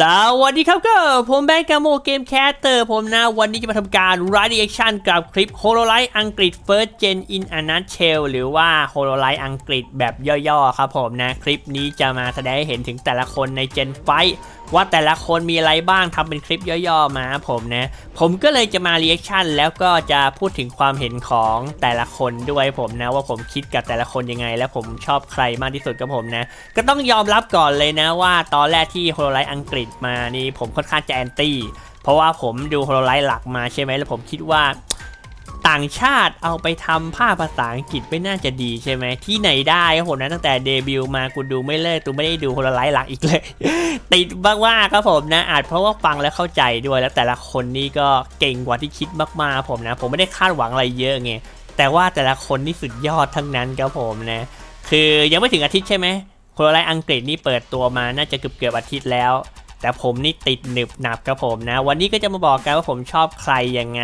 สวัสดีครับก็ผมแบงค์กาโมเกมแคสเตอร์ผมนะวันนี้จะมาทำการรีแอคชั่นกับคลิป HoloLite อังกฤษ First Gen in a nutshell หรือว่า HoloLite อังกฤษแบบย่อๆครับผมนะ คลิปนี้จะมาแสดงให้เห็นถึงแต่ละคนใน Gen 5ว่าแต่ละคนมีอะไรบ้างทำเป็นคลิปย่อๆมาผมนะผมก็เลยจะมา reaction แล้วก็จะพูดถึงความเห็นของแต่ละคนด้วยผมนะ ว่าผมคิดกับแต่ละคนยังไง และผมชอบใครมากที่สุดกับผมนะ ก็ต้องยอมรับก่อนเลยนะว่าตอนแรกที่โฮโลไลท์อังกฤษมานี่ผมค่อนข้างจะแอนตี้เพราะว่าผมดูโฮโลไลท์หลักมาใช่ไหมแล้วผมคิดว่า ต่างชาติเอาไปทำภาพภาษาอังกฤษไม่น่าจะดีใช่ไหมที่ไหนได้ครับผมนะตั้งแต่เดบิวต์มากูดูไม่เลิกตูไม่ได้ดูโฮโลไลท์หลักอีกเลย ติดมากๆครับผมนะอาจเพราะว่าฟังแล้วเข้าใจด้วยแล้วแต่ละคนนี่ก็เก่งกว่าที่คิดมากๆผมนะ ผมไม่ได้คาดหวังอะไรเยอะไงแต่ว่าแต่ละคนนี่สุดยอดทั้งนั้นครับผมนะคือยังไม่ถึงอาทิตย์ใช่ไหมโคโรไลท์อังกฤษนี่เปิดตัวมาน่าจะเกือบเกือบๆอาทิตย์แล้ว แต่ผมนี่ติดหนึบหนับครับผมนะ วันนี้ก็จะมาบอกกันว่าผมชอบใครยังไง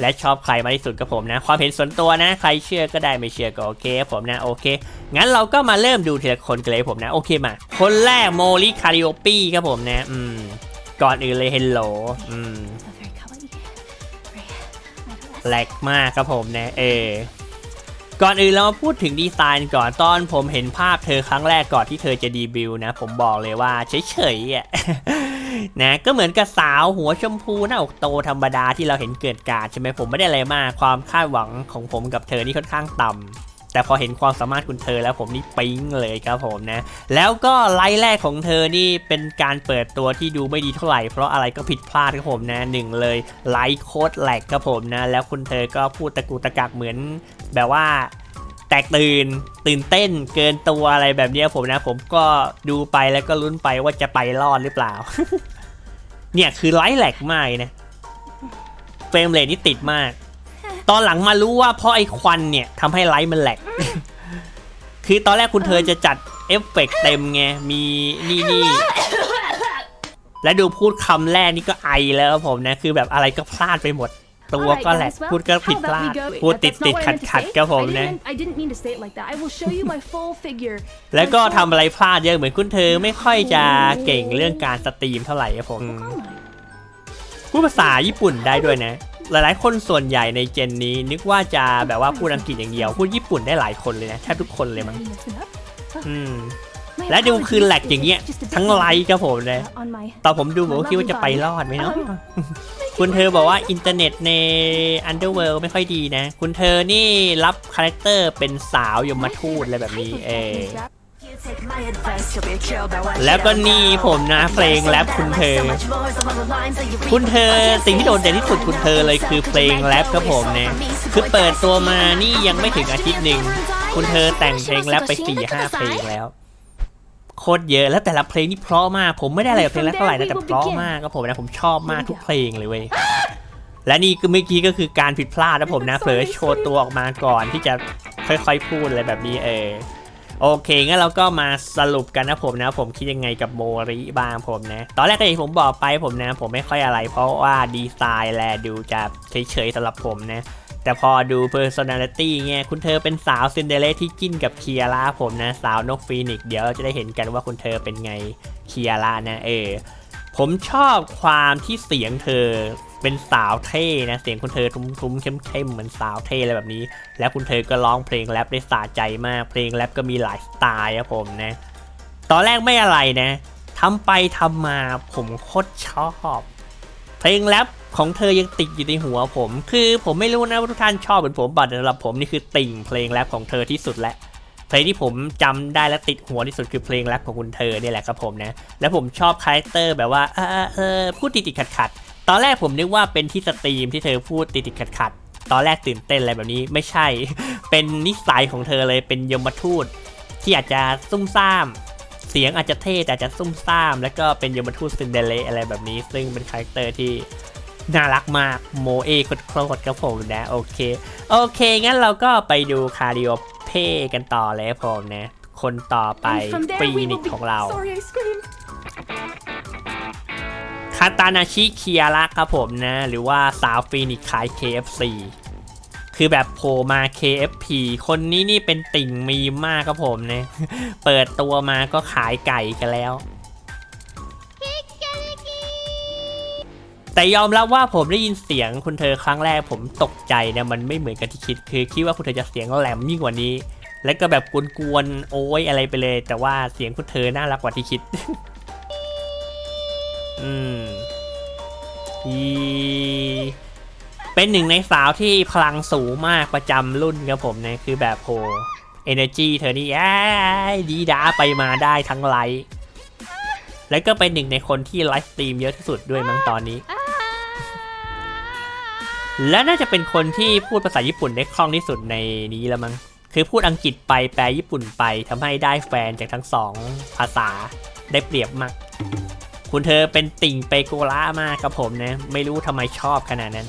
และชอบใครมากที่สุดกับผมนะ ความเห็นส่วนตัวนะ ใครเชื่อก็ได้ไม่เชื่อก็โอเคครับผมนะโอเค งั้นเราก็มาเริ่มดูทีละคนกันเลยผมนะโอเคมา คนแรกโมลิคาริโอปี้ครับผมนะ อืม ก่อนอื่นเลยเฮลโหลอืม very kawaii. Very, I แหลกมากครับผมนะ เออ ก่อนอื่นเรามาพูดถึงดีไซน์ก่อนตอนผมเห็นภาพเธอครั้งแรกก่อนที่เธอจะดีบิวนะ ผมบอกเลยว่าเฉยๆอะนะก็เหมือนกับสาวหัวชมพูหน้าอกโตธรรมดาที่เราเห็นเกิดการใช่ไหมผมไม่ได้อะไรมากความคาดหวังของผมกับเธอนี่ค่อนข้างต่ำ แต่พอเห็นความสามารถคุณเธอแล้วผมนี่ปิ๊งเลยครับผมนะ แล้วก็ไลฟ์แรกของเธอนี่เป็นการเปิดตัวที่ดูไม่ดีเท่าไหร่ เพราะอะไรก็ผิดพลาดครับผมนะหนึ่งเลยไลฟ์โค้ดแหลกครับผมนะ แล้วคุณเธอก็พูดตะกุตะกักเหมือนแบบว่าแตกตื่นตื่นเต้นเกินตัวอะไรแบบนี้ผมนะ ผมก็ดูไปแล้วก็ลุ้นไปว่าจะไปรอดหรือเปล่า เนี่ยคือไลฟ์แหลกมากนะเฟรมเรทนี่ติดมาก ตอนหลังมารู้ว่าเพราะไอ้ควันเนี่ยทำให้ไลฟ์มันแหลก คือตอนแรกคุณเธอจะจัดเอฟเฟกต์เต็มไง มีนี่นี่ และดูพูดคำแรกนี่ก็ไอแล้วครับผมนะ คือแบบอะไรก็พลาดไปหมด ตัวก็แหลกพูดก็ผิดพลาด พูดติดติดขัดขัดๆครับผมนะ I didn't mean to say it like that. I will show you my full figure. แล้วก็ทำอะไรพลาดเยอะเหมือนคุณเธอไม่ค่อยจะเก่งเรื่องการสตรีมเท่าไหร่ครับผม พูดภาษาญี่ปุ่นได้ด้วยนะ หลายๆ คนส่วนใหญ่ในเจนนี้ นึกว่าจะแบบว่าพูดอังกฤษอย่างเดียว พูดญี่ปุ่นได้หลายคนเลยนะแทบทุกคนเลยมั้งอืมและดูคือแหลกอย่างเงี้ยทั้งไลค์ครับผมเลย on my ตอนผมดูผมก็คิดว่าจะไปรอดไหมเนาะคุณเธอบอกว่าอินเทอร์เน็ตใน Underworld ไม่ค่อยดีนะ คุณเธอนี่รับคาแรคเตอร์เป็นสาวยมทูตอะไรแบบนี้เออ แล้วก็นี่ผมนะเพลงแรปคุณเธอ คุณเธอสิ่งที่โดดเด่นที่สุดคุณเธอเลยคือเพลงแรปครับผมเนี่ยคือเปิดตัวมานี่ยังไม่ถึงอาทิตย์หนึ่งคุณเธอแต่งเพลงแรปไป4ี่ห้าเพลงแล้วโคตรเยอะแล้วแต่ละเพลงนี่เพราะมากผมไม่ได้อะไรกับเพลงแรปเท่าไหร่นะแต่เพราะมากครับผมนะผมชอบมากทุกเพลงเลยเว้ยและนี่ก็เมื่อกี้ก็คือการผิดพลาดนะผมนะเผลอโชว์ตัวออกมาก่อนที่จะค่อยๆพูดอะไรแบบนี้เออ โอเคงั้นเราก็มาสรุปกันนะผมนะผมคิดยังไงกับโมริบ้างผมนะ ตอนแรกก็อย่างที่ผมบอกไปผมนะ ผมไม่ค่อยอะไร เพราะว่าดีไซน์แลดูจะเฉยๆสำหรับผมนะแต่พอดู personality เงี้ยคุณเธอเป็นสาวซินเดเรลที่จิ้นกับเคียร่าผมนะ สาวนกฟีนิกเดี๋ยวเราจะได้เห็นกันว่าคุณเธอเป็นไงเคียร่านะเออผมชอบความที่เสียงเธอ เป็นสาวเท่นะ เสียงคุณเธอทุ้มๆเข้มๆเหมือนสาวเท่อะไรแบบนี้ แล้วคุณเธอก็ร้องเพลงแรปได้สะใจมาก เพลงแรปก็มีหลายสไตล์ครับผมนะ ตอนแรกไม่อะไรนะทำไปทำมาผมโคตรชอบ เพลงแรปของเธอยังติดอยู่ในหัวผม คือผมไม่รู้นะว่าทุกท่านชอบเหมือนผมบัตรสำหรับผมนี่คือติ่งเพลงแรปของเธอที่สุดแล้วเพลงที่ผมจำได้และติดหัวที่สุดคือเพลงแรปของคุณเธอเนี่ยแหละครับผมนะ แล้วผมชอบคาแรคเตอร์แบบว่าเออเออพูดติดติดขัดขัดๆ ตอนแรกผมนึกว่าเป็นที่สตรีมที่เธอพูดติดติดขัดขัดๆตอนแรกตื่นเต้นอะไรแบบนี้ไม่ใช่ เป็นนิสัยของเธอเลยเป็นยมทูต ที่อาจจะซุ่มซ่าม เสียงอาจจะเท่แต่อาจจะซุ่มซ่าม แล้วก็เป็นยมทูตซินเดอเรลอะไรแบบนี้ ซึ่งเป็นคาแรคเตอร์ที่น่ารักมากโมเอโคตรโคตรครับผมนะโอเค โอเค งั้นเราก็ไปดูคาร์ดิโอเพ่กันต่อเลยครับผมนะ คนต่อไป And from there ฟี we นิ will ก be- ของเรา Sorry, I screamed. คาตานาชิเคียระครับผมนะ หรือว่าสาวฟีนิกซ์ขาย KFC คือแบบโผล่มา KFP คนนี้นี่เป็นติ่งมีมากครับผมนะ เปิดตัวมาก็ขายไก่กันแล้ว แต่ยอมรับว่าผมได้ยินเสียงคุณเธอครั้งแรกผมตกใจนะมันไม่เหมือนกับที่คิด คือคิดว่าคุณเธอจะเสียงแหลมยิ่งกว่านี้ แล้วก็แบบกวนๆโอ้ยอะไรไปเลย แต่ว่าเสียงคุณเธอน่ารักกว่าที่คิด อืมอีเป็นหนึ่งในสาวที่พลังสูงมากประจำรุ่นครับผมนะคือแบบโห energy เธอนี่อ้ายดีดาไปมาได้ทั้งไลฟ์แล้วก็เป็นหนึ่งในคนที่ไลฟ์สตรีมเยอะที่สุดด้วยมั้งตอนนี้ และน่าจะเป็นคนที่พูดภาษาญี่ปุ่นได้คล่องที่สุดในนี้แล้วมั้งคือพูดอังกฤษไปแปลญี่ปุ่นไปทำให้ได้แฟนจากทั้งสองภาษาได้เปรียบมาก คุณเธอเป็นติ่งเปโกล่ามากครับผมนะ ไม่รู้ทำไมชอบขนาดนั้น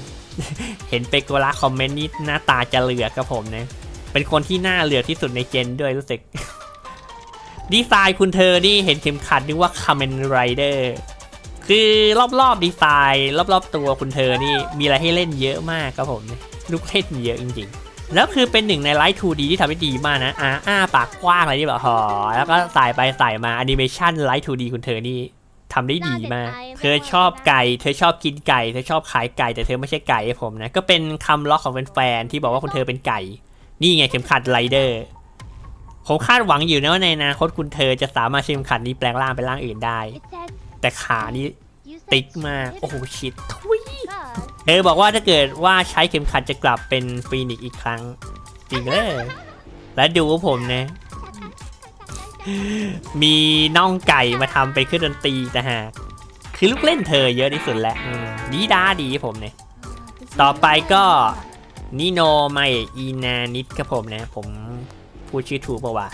เห็นเปโกล่าคอมเมนต์นี่หน้าตาจะเหลือกครับผมนะ เป็นคนที่หน้าเหลือที่สุดในเจนด้วยรู้สึก ดีไซน์คุณเธอนี่เห็นเข็มขัดนึกว่าคา m เมนไรเดอร์คือรอบๆดีไซน์รอบๆตัวคุณเธอนี่มีอะไรให้เล่นเยอะมากครับผมลูกเล่นเยอะจริงๆ แล้วคือเป็นหนึ่งในไลท์ 2D ที่ทำได้ดีมากนะอาอ้าปากกว้างอะไรที่แบบหอแล้วก็สายไปสายมาแอนิเมชันไลท์ 2D คุณเธอนี่ ทำได้ดีมาก เธอชอบไก่ เธอชอบกินไก่ เธอชอบขายไก่ แต่เธอไม่ใช่ไก่ให้ผมนะ ก็เป็นคำล้อของแฟนๆที่บอกว่าคุณเธอเป็นไก่ นี่ไงเข็มขัดไรเดอร์ ผมคาดหวังอยู่นะว่าในอนาคตคุณเธอจะสามารถใช้เข็มขัดนี้แปลงร่างเป็นร่างอื่นได้ It said แต่ขานี้ you said ติ๊กมาก โอ้โหชิดทุย God. เธอบอกว่าถ้าเกิดว่าใช้เข็มขัดจะกลับเป็นฟีนิกซ์อีกครั้ง จริงเลยแล้วดูผมนะ มีน่องไก่มาทำเป็นเครื่องดนตรีแต่หากคือลูกเล่นเธอเยอะที่สุดแหละดีด้าดีผมเนี่ยต่อไปก็นิโนไมอีนานิดครับผมนะ ผมพูดชื่อถูกปล่าวะ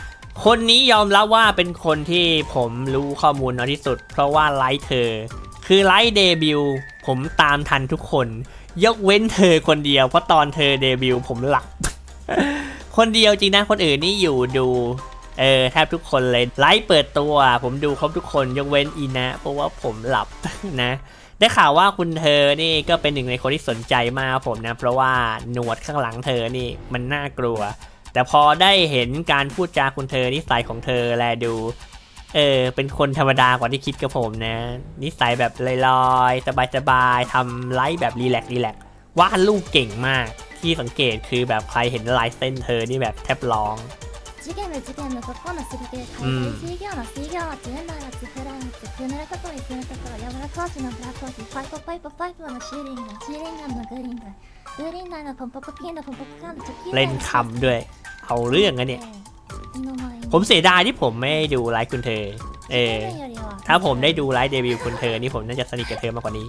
คนนี้ยอมรับว่าเป็นคนที่ผมรู้ข้อมูลน้อยที่สุด เพราะว่าไลฟ์เธอ คือไลฟ์เดบิวต์ผมตามทันทุกคน ยกเว้นเธอคนเดียว เพราะตอนเธอเดบิวต์ผมหลับคนเดียวจริงนะคนอื่นนี่อยู่ดู เออแทบทุกคนเลยไลฟ์เปิดตัว ผมดูครบทุกคนยกเว้นอีนะ เพราะว่าผมหลับนะ ได้ข่าวว่าคุณเธอนี่ก็เป็นหนึ่งในคนที่สนใจมากผมนะ เพราะว่าหนวดข้างหลังเธอนี่มันน่ากลัว แต่พอได้เห็นการพูดจาคุณเธอนิสัยของเธอแลดูเออเป็นคนธรรมดากว่าที่คิดกับผมนะ นิสัยแบบลอยๆ สบายๆทำไลฟ์แบบรีแลกซ์รีแลกซ์วาดรูปเก่งมากที่สังเกตคือแบบใครเห็นลายเส้นเธอนี่แบบแทบร้อง 지겜을 지겜을 걷거나 쓰리게 달걀 즐겨나 즐겨나 지은나라 지프라나 지프느라 끝거리 지는 끝거리 야브라 커지나 브라 커지 파이퍼 파이퍼 파이퍼나 시링나 시링나 그린다 그린다나 범퍼커 피인다 범퍼커 칸다 지키 เล่นคำด้วย เอาเรื่องนะเนี่ย 이놈아ผมเสียดายที่ผมไม่ดูไลฟ์คุณเธอ เออ ถ้าผมได้ดูไลฟ์เดบิวต์คุณเธอนี่ผมน่าจะสนิทกับเธอมากกว่านี้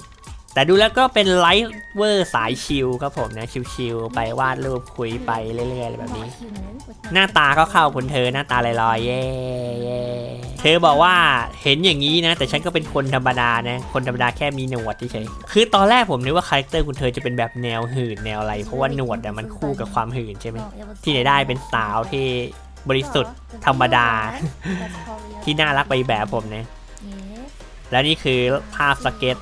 แต่ดูแล้วก็เป็นไลฟ์เวอร์สายชิลครับผมนะชิลๆไปวาดรูปคุยไปเรื่อยๆอะไรแบบนี้ หน้าตาก็เข้าคุณเธอหน้าตาลอยๆเย่เย่เธอบอกว่าเห็นอย่างนี้นะ แต่ฉันก็เป็นคนธรรมดานะ คนธรรมดาแค่มีหนวดเฉยๆคือตอนแรกผมนึกว่าคาแรคเตอร์คุณเธอจะเป็นแบบแนวหื่นแนวอะไร เพราะว่าหนวดอะมันคู่กับความหื่นใช่ไหมที่ไหนได้เป็นสาวที่บริสุทธิ์ธรรมดา ที่น่ารักไปแบบผมนะแล้วนี่คือภาพสเก็ต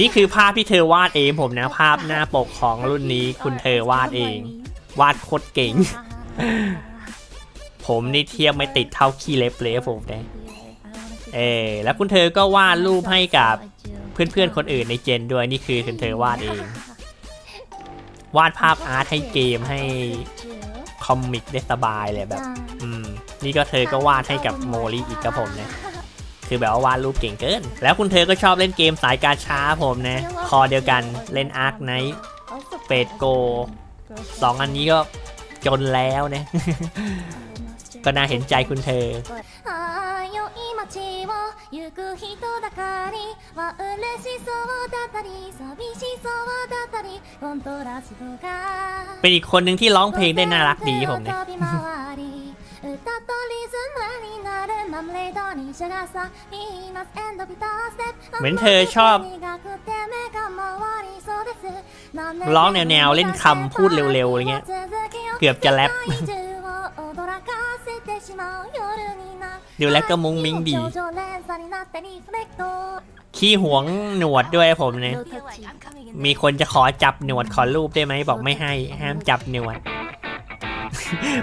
นี่คือภาพที่เธอวาดเองผมนะ ภาพหน้าปกของรุ่นนี้คุณเธอวาดเอง วาดโคตรเก่ง ผมนี่เทียบไม่ติดเท่าขี้เล็บเลยผมนะเออแล้วคุณเธอก็วาดรูปให้กับเพื่อนๆคนอื่นในเจนด้วยนี่คือคุณเธอวาดเอง วาดภาพอาร์ตให้เกมให้คอมิกได้สบายเลยแบบ อืม นี่ก็เธอก็วาดให้กับโมลีอีกครับผมเนะ คือแบบว่าวาดรูปเก่งเกิน แล้วคุณเธอก็ชอบเล่นเกมสายการช้าผมนะ คอเดียวกันเล่นอาร์คไนท์เฟดโกสองอันนี้ก็จนแล้วนะ ก็น่าเห็นใจคุณเธอ ああよい街を行く人だかりは嬉しそうだったり寂しそうだったりコントラストが เป็นอีกคนหนึ่งที่ร้องเพลงได้น่ารักดีผมเนี่ย เหมือนเธอชอบ ร้องแนวๆ เล่นคำพูดเร็วๆ อะไรเงี้ย เกือบจะแรปดูแลก็มุ้งมิ้งดี ขี้หวงหนวดด้วยผมเนี่ย มีคนจะขอจับหนวดขอรูปได้ไหมบอกไม่ให้ ห้ามจับหนวด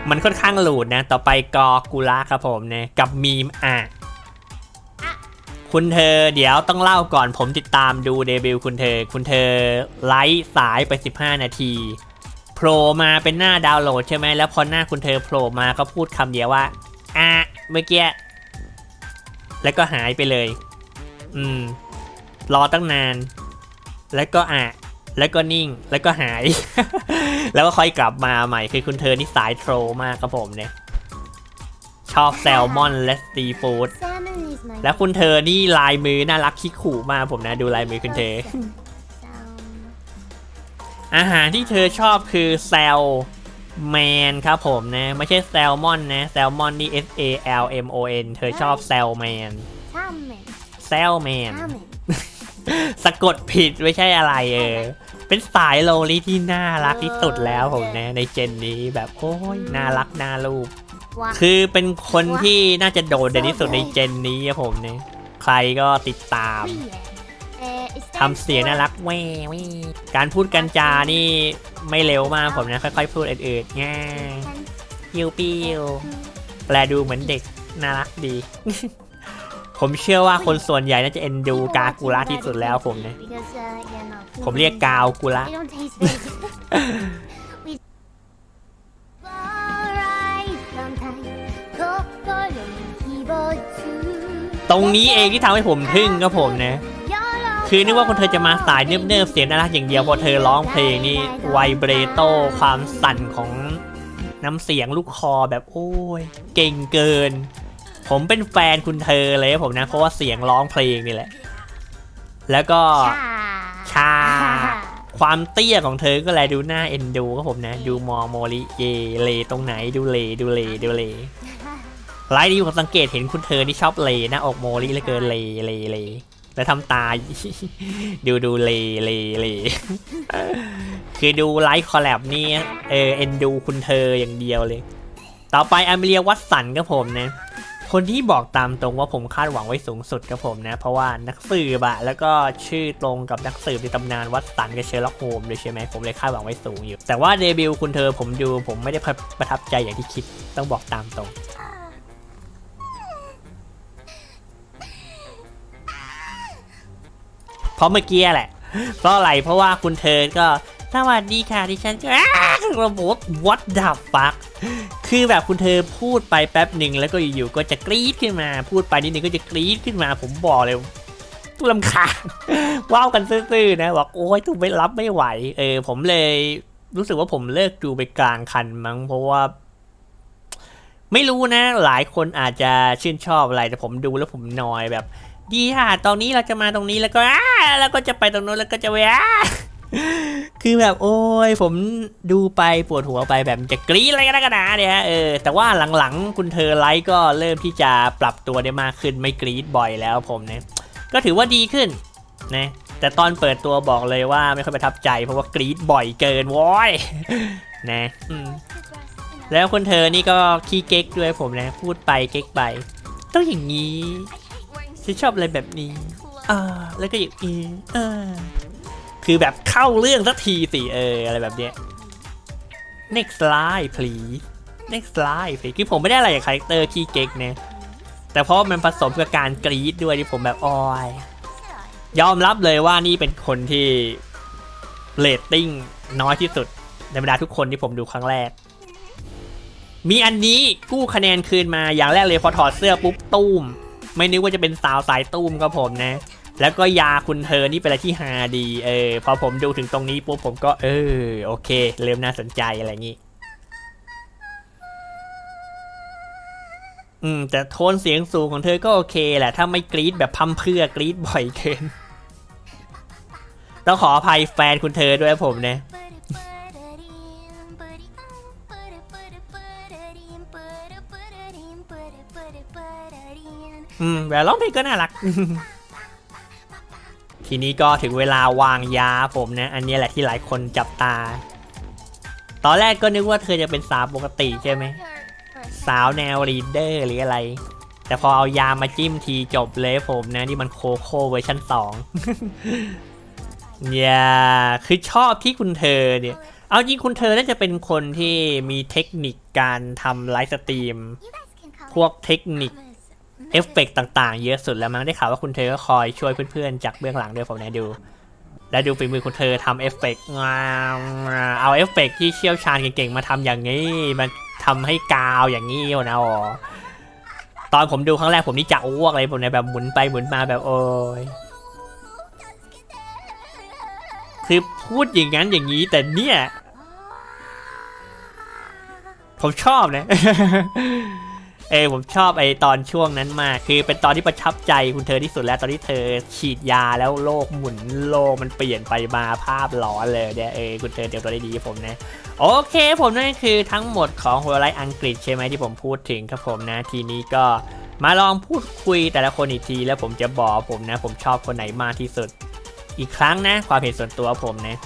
มันค่อนข้างหลูดนะ ต่อไปกอกุระครับผมเนี่ยกับมีมอะคุณเธอเดี๋ยวต้องเล่าก่อนผมติดตามดูเดบิวต์คุณเธอ คุณเธอไลฟ์สายไป 15 นาทีโผล่มาเป็นหน้าดาวน์โหลดใช่ไหมแล้วพอหน้าคุณเธอโผล่มาก็พูดคำเดียวว่าอะเมื่อกี้แล้วก็หายไปเลย อืม รอตั้งนาน แล้วก็อะ แล้วก็นิ่งแล้วก็หาย แล้วก็ค่อยกลับมาใหม่คือคุณเธอนี่สายโทรมากครับผมเนี่ย ชอบแซลมอนและซีฟู้ด Salmon is my แล้วคุณเธอนี่ลายมือน่ารักคิกขู่มากผมนะดูลายมือคุณเธออาหารที่เธอชอบคือแซลแมนครับผมนะ ไม่ใช่แซลมอนนะแซลมอนนี่ S A L M O N เธอชอบแซลแมน Salmon แซลแมน Salmon สะกดผิดไม่ใช่อะไรเออ เป็นสายโลลิที่น่ารักที่สุดแล้วผมนะในเจนนี้แบบโอ้ยน่ารักน่ารูปわคือเป็นคนที่น่าจะโดดเด่นที่สุดในเจนนี้ครับผมเนี่ยใครก็ติดตามえー it ทำเสียงน่ารักแว่แว่การพูดกันจานี่ไม่เร็วมากผมนะค่อยๆพูดเอิดๆง่ายปิวปิวแปลดูเหมือนเด็กน่ารักดี ผมเชื่อว่าคนส่วนใหญ่น่าจะเอ็นดูกากูระที่สุดแล้วผมเนี่ย ผมเรียกกาวกูระ ตรงนี้เองที่ทำให้ผมทึ่งครับผมนะคือนึกว่าคนเธอจะมาสายเนิบเนิเสียงน่ารักอย่างเดียวพอเธอร้องเพลงนี่ไวเบรโตความสั่นของน้ำเสียงลูกคอแบบโอ้ย เก่งเกิน ผมเป็นแฟนคุณเธอเลยผมนะ เพราะว่าเสียงร้องเพลงนี่แหละ แล้วก็ชา ความเตี้ยของเธอก็แลดูหน้าเอ็นดูก็ผมนะ ดูมอโมริเยเลตรงไหนดูเลดูเลดูเลไลฟ์นี้ผมสังเกตเห็นคุณเธอที่ชอบเลหน้าอกโมริเหลือเกินเลเลเลแล้วทำตา ดูดูเลเลเลคือดูไลฟ์คอลแลบนี่เออเอ็นดูคุณเธออย่างเดียวเลย ต่อไปอเมเลียวัตสันก็ผมนะ คนที่บอกตามตรงว่าผมคาดหวังไว้สูงสุดครับผมนะ เพราะว่านักสืบอะแล้วก็ชื่อตรงกับนักสืบในตำนานวัตสันกับเชอร์ล็อกโฮมเลยใช่ไหมผมเลยคาดหวังไว้สูงอยู่ แต่ว่าเดบิวคุณเธอผมดูผมไม่ได้ประทับใจอย่างที่คิดต้องบอกตามตรงเพราะเมื่อกี้แหละ เพราะอะไรเพราะว่าคุณเธอก็สวัสดีค่ะดิฉันก็อ้าระบบ what the fuck คือแบบคุณเธอพูดไปแป๊บหนึ่งแล้วก็อยู่ๆก็จะกรี๊ดขึ้นมา พูดไปนิดนึงก็จะกรี๊ดขึ้นมา ผมบอกเลยตุลำคาญว้าวกันซื่อๆนะบอกโอ้ยตุไม่รับไม่ไหว เออ ผมเลยรู้สึกว่าผมเลิกดูไปกลางคันมั้งเพราะว่า ไม่รู้นะ หลายคนอาจจะชื่นชอบอะไรแต่ผมดูแล้วผมนอยแบบ ดีค่ะ ตอนนี้เราจะมาตรงนี้แล้วก็อ้าแล้วก็จะไปตรงโน้นแล้วก็จะไปอ้า คือแบบโอ้ยผมดูไปปวดหัวไปแบบจะกรี๊ดอะไรกันนักหนาเนี่ยเออแต่ว่าหลังๆ คุณเธอไลฟ์ก็เริ่มที่จะปรับตัวได้มากขึ้นไม่กรี๊ดบ่อยแล้วผมเนี่ยก็ถือว่าดีขึ้นนะแต่ตอนเปิดตัวบอกเลยว่าไม่ค่อยประทับใจเพราะว่ากรี๊ดบ่อยเกินโว้ยนะแล้วคนเธอนี่ก็ขี้เก๊กด้วยผมนะพูดไปเก๊กไปต้องอย่างนี้ฉันชอบอะไรแบบนี้อ่าแล้วก็อย่างนี้อ่า คือแบบเข้าเรื่องสักทีสิเอออะไรแบบเนี้ย next slide please next slide please คือผมไม่ได้อะไรกับคาแรคเตอร์ขี้เก๊กเนี่ยแต่เพราะมันผสมกับการกรี๊ดด้วยที่ผมแบบออยยอมรับเลยว่านี่เป็นคนที่เรตติ้งน้อยที่สุด ในบรรดาทุกคนที่ผมดูครั้งแรก มีอันนี้กู้คะแนนคืนมาอย่างแรกเลยพอถอดเสื้อปุ๊บตุ้ม ไม่นึกว่าจะเป็นสาวสายตุ้มก็ผมนะ แล้วก็ยาคุณเธอนี่เป็นอะไรที่ฮาดีเออพอผมดูถึงตรงนี้ปุ๊บผมก็เออโอเค เริ่มน่าสนใจอะไรอย่างงี้อืมแต่โทนเสียงสูงของเธอก็โอเคแหละ ถ้าไม่กรี๊ดแบบพัมเพื่อกรี๊ดบ่อยเกิน ต้องขออภัยแฟนคุณเธอด้วยผมนะอืมแบบร้องเพลงก็น่ารัก ทีนี้ก็ถึงเวลาวางยาผมนะ อันนี้แหละที่หลายคนจับตา ตอนแรกก็นึกว่าเธอจะเป็นสาวปกติใช่ไหม สาวแนวรีเดอร์หรืออะไร แต่พอเอายามาจิ้มทีจบเลยผมนะ นี่มันโคโค่เวอร์ชันสองอย่าคือชอบที่คุณเธอเนี่ย เอาจริงคุณเธอน่าจะเป็นคนที่มีเทคนิคการทำไลฟ์สตรีม พวกเทคนิค เอฟเฟกต์ต่างๆ เยอะสุดแล้วมั้งได้ข่าวว่าคุณเธอก็คอยช่วยเพื่อนๆ จากเบื้องหลังด้วยผมนะดู และดูฝีมือคุณเธอทำเอฟเฟกต์งามเอาเอฟเฟกต์ที่เชี่ยวชาญเก่งๆ มาทำอย่างนี้มันทำให้กาวอย่างนี้นะอ๋อตอนผมดูครั้งแรกผมนี่จะอ้วกเลยผมเนี่ยแบบหมุนไปหมุนมาแบบโอ้ยคือพูดอย่างนั้นอย่างนี้แต่เนี่ย ผมชอบนะ เออผมชอบไอตอนช่วงนั้นมากคือเป็นตอนที่ประทับใจคุณเธอที่สุดแล้วตอนที่เธอฉีดยาแล้วโลกหมุนโลกมันเปลี่ยนไปมาภาพหลอนเลยเนี่ยเออคุณเธอเตรียมตัวได้ดีผมนะ โอเคผมนั่นคือทั้งหมดของโฮลไลท์อังกฤษใช่ไหมที่ผมพูดถึงครับผมนะ ทีนี้ก็มาลองพูดคุยแต่ละคนอีกที แล้วผมจะบอกผมนะ ผมชอบคนไหนมากที่สุด อีกครั้งนะ ความเห็นส่วนตัวผมนะ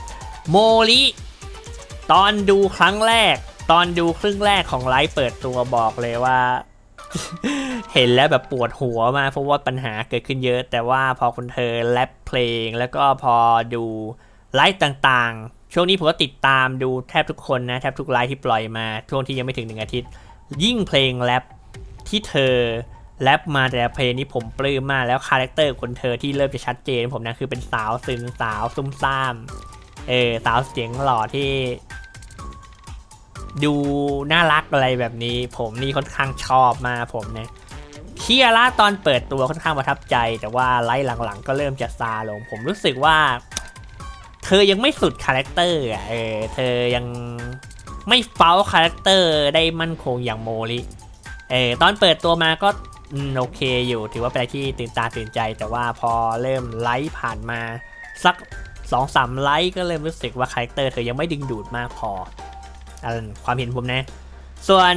โมลิตอนดูครั้งแรก ตอนดูครึ่งแรกของไลฟ์เปิดตัวบอกเลยว่า เห็นแล้วแบบปวดหัวมากเพราะว่าปัญหาเกิดขึ้นเยอะ แต่ว่าพอคุณเธอแรปเพลง แล้วก็พอดูไลฟ์ต่างๆ ช่วงนี้ผมก็ติดตามดูแทบทุกคนนะ แทบทุกไลฟ์ที่ปล่อยมา ช่วงที่ยังไม่ถึงหนึ่งอาทิตย์ ยิ่งเพลงแรปที่เธอแรปมาแต่เพลงนี้ผมปลื้มมากแล้วคาแรคเตอร์คนเธอที่เริ่มจะชัดเจนผมนะคือเป็นสาวซึนสาวซุ่มซ่ามเออสาวเสียงหล่อที่ ดูน่ารักอะไรแบบนี้ ผมนี่ค่อนข้างชอบมากผมเนี่ยเคียร่าตอนเปิดตัวค่อนข้างประทับใจ แต่ว่าไลฟ์หลังๆ ก็เริ่มจะซาลง ผมรู้สึกว่า เธอยังไม่สุดคาแรคเตอร์อะเออเธอยังไม่เฝ้าคาแรคเตอร์ได้มั่นคงอย่างโมลิเออตอนเปิดตัวมาก็อืมโอเคอยู่ ถือว่าเป็นอะไรที่ตื่นตาตื่นใจ แต่ว่าพอเริ่มไลฟ์ผ่านมาสักสองสามไลค์ก็เริ่มรู้สึกว่าคาแรคเตอร์เธอยังไม่ดึงดูดมากพอ ความเห็นผมนะ ส่วน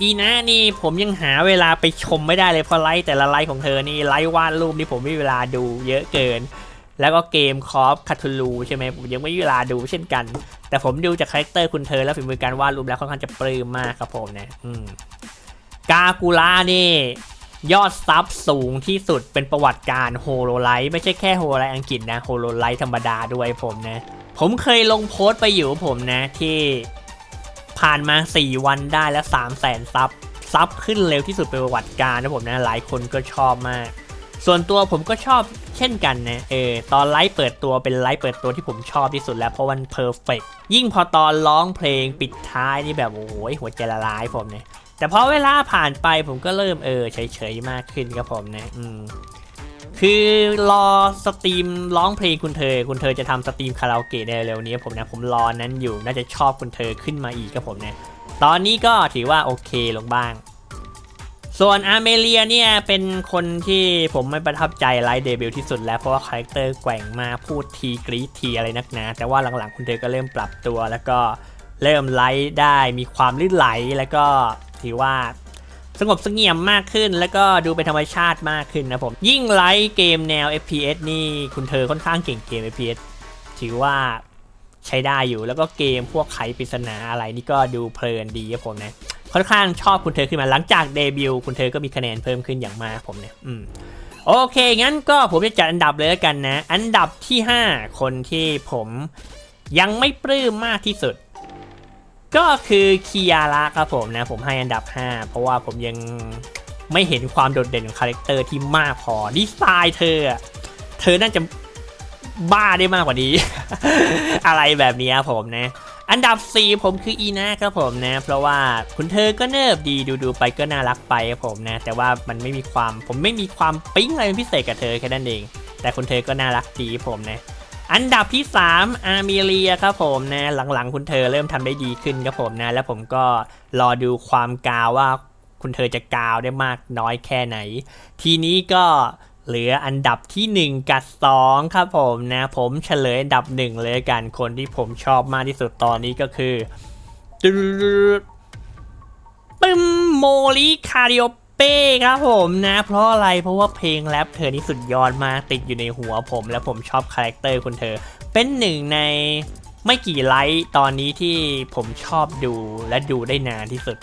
อีนะนี่ผมยังหาเวลาไปชมไม่ได้เลยเพราะไลค์แต่ละไลค์ของเธอนี่ไลค์วาดรูปนี่ผมไม่มีเวลาดูเยอะเกิน แล้วก็เกมคอฟคาทูลูใช่ไหมผมยังไม่มีเวลาดูเช่นกัน แต่ผมดูจากคาแรคเตอร์คุณเธอ แล้วฝีมือการวาดรูปแล้วค่อนข้างจะปลื้มมากครับผมนะอืมกากูล่านี่ยอดซับสูงที่สุดเป็นประวัติการโฮโลไลท์ไม่ใช่แค่โฮโลไลท์อังกฤษนะโฮโลไลท์ธรรมดาด้วยผมนะ ผมเคยลงโพสต์ไปอยู่ผมนะที่ ผ่านมา 4 วันได้แล้ว 3 0 0แสนซับซับขึ้นเร็วที่สุดเป็นประวัติการนะผมนะ หลายคนก็ชอบมาก ส่วนตัวผมก็ชอบเช่นกันนะ เออ ตอนไลฟ์เปิดตัวเป็นไลฟ์เปิดตัวที่ผมชอบที่สุดแล้วเพราะมันเพอร์เฟกยิ่งพอตอนร้องเพลงปิดท้ายนี่แบบโอ้ยหัวใจละลายผมเนี่ยแต่พอเวลาผ่านไปผมก็เริ่มเออเฉยๆมากขึ้นครับผมนะ อืม คือรอสตรีมร้องเพลงคุณเธอ คุณเธอจะทำสตรีมคาราโอเกะในเร็วนี้ผมนะผมรอนั้นอยู่น่าจะชอบคุณเธอขึ้นมาอีกครับผมนะตอนนี้ก็ถือว่าโอเคลงบ้าง ส่วนอาเมเลียเนี่ยเป็นคนที่ผมไม่ประทับใจไลท์เดบิวต์ที่สุดแล้วเพราะว่าคาแรคเตอร์แกว่งมาพูดทีกรีทีอะไรนักหนาแต่ว่าหลังๆคุณเธอก็เริ่มปรับตัว แล้วก็เริ่มไลท์ได้มีความลื่นไหลแล้วก็ถือว่า สงบเสงี่ยมมากขึ้น แล้วก็ดูเป็นธรรมชาติมากขึ้นนะผม ยิ่งไลท์เกมแนว FPS นี่คุณเธอค่อนข้างเก่งเกม FPS ถือว่าใช้ได้อยู่แล้วก็เกมพวกไขปริศนาอะไรนี่ก็ดูเพลินดีครับผมนะค่อนข้างชอบคุณเธอขึ้นมาหลังจากเดบิวต์คุณเธอก็มีคะแนนเพิ่มขึ้นอย่างมากผมเนี่ยอืมโอเค งั้นก็ผมจะจัดอันดับเลยแล้วกันนะ อันดับที่ 5 คนที่ผมยังไม่ปลื้มมากที่สุด ก็คือคียาระครับผมนะผมให้อันดับ 5 เพราะว่าผมยังไม่เห็นความโดดเด่นของคาแรคเตอร์ที่มากพอดีไซน์เธอ เธอน่าจะบ้าได้มากกว่านี้ อะไรแบบนี้ครับผมนะ อันดับ 4 ผมคืออีนะครับผมนะ เพราะว่าคุณเธอก็เนิบดีดูดูๆไปก็น่ารักไปครับผมนะ แต่ว่ามันไม่มีความผมไม่มีความปิ๊งอะไรเป็นพิเศษกับเธอแค่นั้นเอง แต่คุณเธอก็น่ารักดีผมนะ อันดับที่ 3 อาร์เมเลียครับผมนะหลังๆ คุณเธอเริ่มทำได้ดีขึ้นครับผมนะ แล้วผมก็รอดูความกาวว่าคุณเธอจะกาวได้มากน้อยแค่ไหน ทีนี้ก็เหลืออันดับทีหนึ่1 กับ 2 ครับผมนะ ผมเฉลยอันดับ 1 เลยกันคนที่ผมชอบมากที่สุดตอนนี้ก็คือตึ๊ดปึ้มโมลิคาริโอ เป้ครับผมนะ เพราะอะไรเพราะว่าเพลงแรปเธอนี่สุดยอดมากติดอยู่ในหัวผม และผมชอบคาแรคเตอร์คุณเธอ เป็นหนึ่งในไม่กี่ไลท์ตอนนี้ที่ผมชอบดูและดูได้นานที่สุด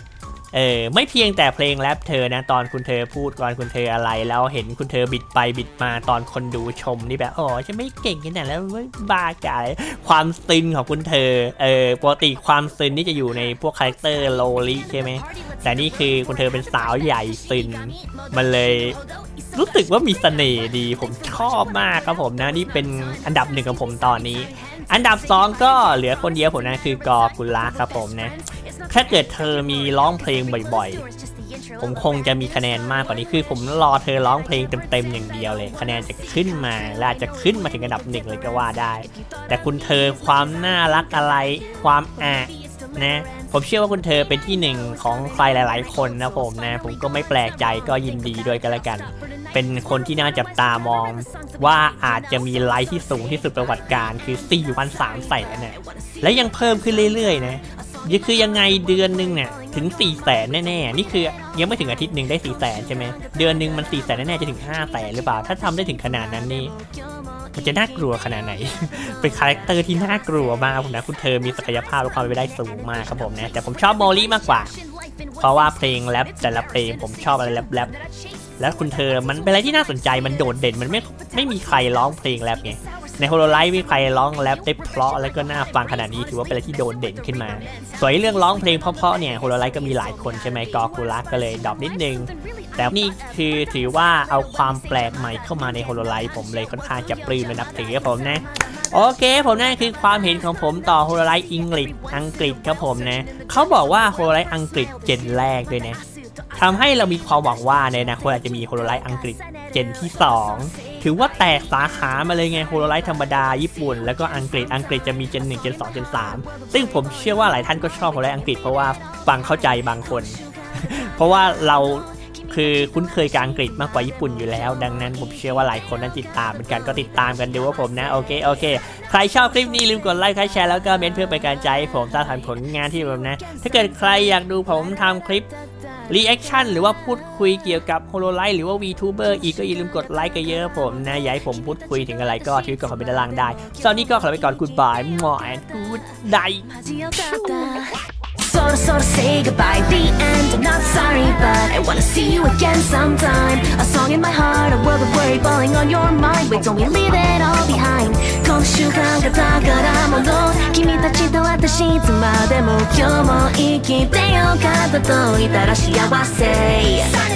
เออไม่เพียงแต่เพลงแรปเธอนะตอนคุณเธอพูดก่อนคุณเธออะไร แล้วเห็นคุณเธอบิดไปบิดมาตอนคนดูชมนี่แบบอ๋อฉันไม่เก่งขนาดแล้วเว้ยบ้ากายความซึนของคุณเธอเออปกติความซึนนี่จะอยู่ในพวกคาแรคเตอร์โลลิใช่ไหมแต่นี่คือคุณเธอเป็นสาวใหญ่ซึนมันเลยรู้สึกว่ามีเสน่ห์ดีผมชอบมากครับผมนะนี่เป็นอันดับหนึ่งของผมตอนนี้ อันดับสองก็เหลือคนเดียวผมนะคือกอกุลาครับผมนะ ถ้าเกิดเธอมีร้องเพลงบ่อยๆ ผมคงจะมีคะแนนมากกว่านี้คือผมรอเธอร้องเพลงเต็มๆอย่างเดียวเลย คะแนนจะขึ้นมาและอาจจะขึ้นมาถึงอันดับหนึ่งเลยก็ว่าได้ แต่คุณเธอความน่ารักอะไร ความอะนะผมเชื่อว่าคุณเธอเป็นที่หนึ่งของใครหลาย ๆ คนนะผมนะ ผมก็ไม่แปลกใจก็ยินดีด้วยกันละกัน เป็นคนที่น่าจับตามอง ว่าอาจจะมีไลค์ที่สูงที่สุดประวัติการคือ4วัน3แสนนี่ยและยังเพิ่มขึ้นเรื่อย ๆ นะ ยังคือยังไงเดือนหนึ่งเนี่ยถึง4ี่แสนแน่ๆ นี่คือยังไม่ถึงอาทิตย์หนึ่งได้4ี่แสนใช่ไหมเดือนหนึ่งมัน4ี่แสนแน่ๆ จะถึง5้าแสนหรือเปล่า ถ้าทำได้ถึงขนาดนั้นนี่มันจะน่ากลัวขนาดไหน เป็นคาแรคเตอร์ที่น่ากลัวมากผมนะคุณเธอมีศักยภาพและความเป็นไปได้สูงมากครับผมนะ แต่ผมชอบโมลี่มากกว่า เพราะว่าเพลงแรปแต่ละเพลงผมชอบอะไรแรปแรปแล้วคุณเธอมันเป็นอะไรที่น่าสนใจมันโดดเด่นมันไม่ไม่มีใครร้องเพลงแรปไง ในโฮโลไลท์มีใครร้องแรปได้เพราะแล้วก็น่าฟังขนาดนี้ถือว่าเป็นอะไรที่โดดเด่นขึ้นมา ส่วนเรื่องร้องเพลงเพราะๆเนี่ยโฮโลไลท์ก็มีหลายคนใช่ไหมกอคูลักก็เลยดรอปนิดนึง แต่นี่คือถือว่าเอาความแปลกใหม่เข้ามาในโฮโลไลท์ผมเลยค่อนข้างจะปลื้มและนับถือครับผมนะ โอเค ผมนั่นคือความเห็นของผมต่อโฮโลไลท์อังกฤษอังกฤษครับผมนะเขาบอกว่าโฮโลไลท์อังกฤษเจนแรกด้วยนะทำให้เรามีความหวังว่าในอนาคตอาจจะมีโฮโลไลท์อังกฤษเจนที่ 2 ถือว่าแตกสาขามาเลยไงโฮโลไลท์ธรรมดาญี่ปุ่น แล้วก็อังกฤษอังกฤษจะมีเจนหนึ่งเจนสองเจนสามซึ่งผมเชื่อว่าหลายท่านก็ชอบโฮโลไลท์อังกฤษเพราะว่าฟังเข้าใจบางคน เพราะว่าเรา คือคุ้นเคยกับอังกฤษมากกว่าญี่ปุ่นอยู่แล้ว ดังนั้นผมเชื่อว่าหลายคนนั้นติดตามเหมือนกันก็ติดตามกันดูว่าผมนะโอเคโอเค ใครชอบคลิปนี้ลืมกดไลค์กดแชร์แล้วก็เมนต์เพื่อเป็นกำลังใจให้ผมสร้างสรรค์ผลงานที่ผมนะ ถ้าเกิดใครอยากดูผมทำคลิปรีแอคชั่นหรือว่าพูดคุยเกี่ยวกับโฮโลไลท์หรือว่า VTuber อีกก็อย่าลืมกดไลค์กันเยอะผมนะ อยากให้ผมพูดคุยถึงอะไรก็ทวิตกับคอมเมนต์ด้านล่างได้ตอนนี้ก็ขอไปก่อน goodbye หมอแอนกูดได So so say goodbye, the end. I'm not sorry, but I wanna see you again sometime. A song in my heart, a world of worry falling on your mind. Wait, don't we leave it all behind? 今週間が宝物君たちと私いつまでも今日も生きてよかったと言ったら幸せ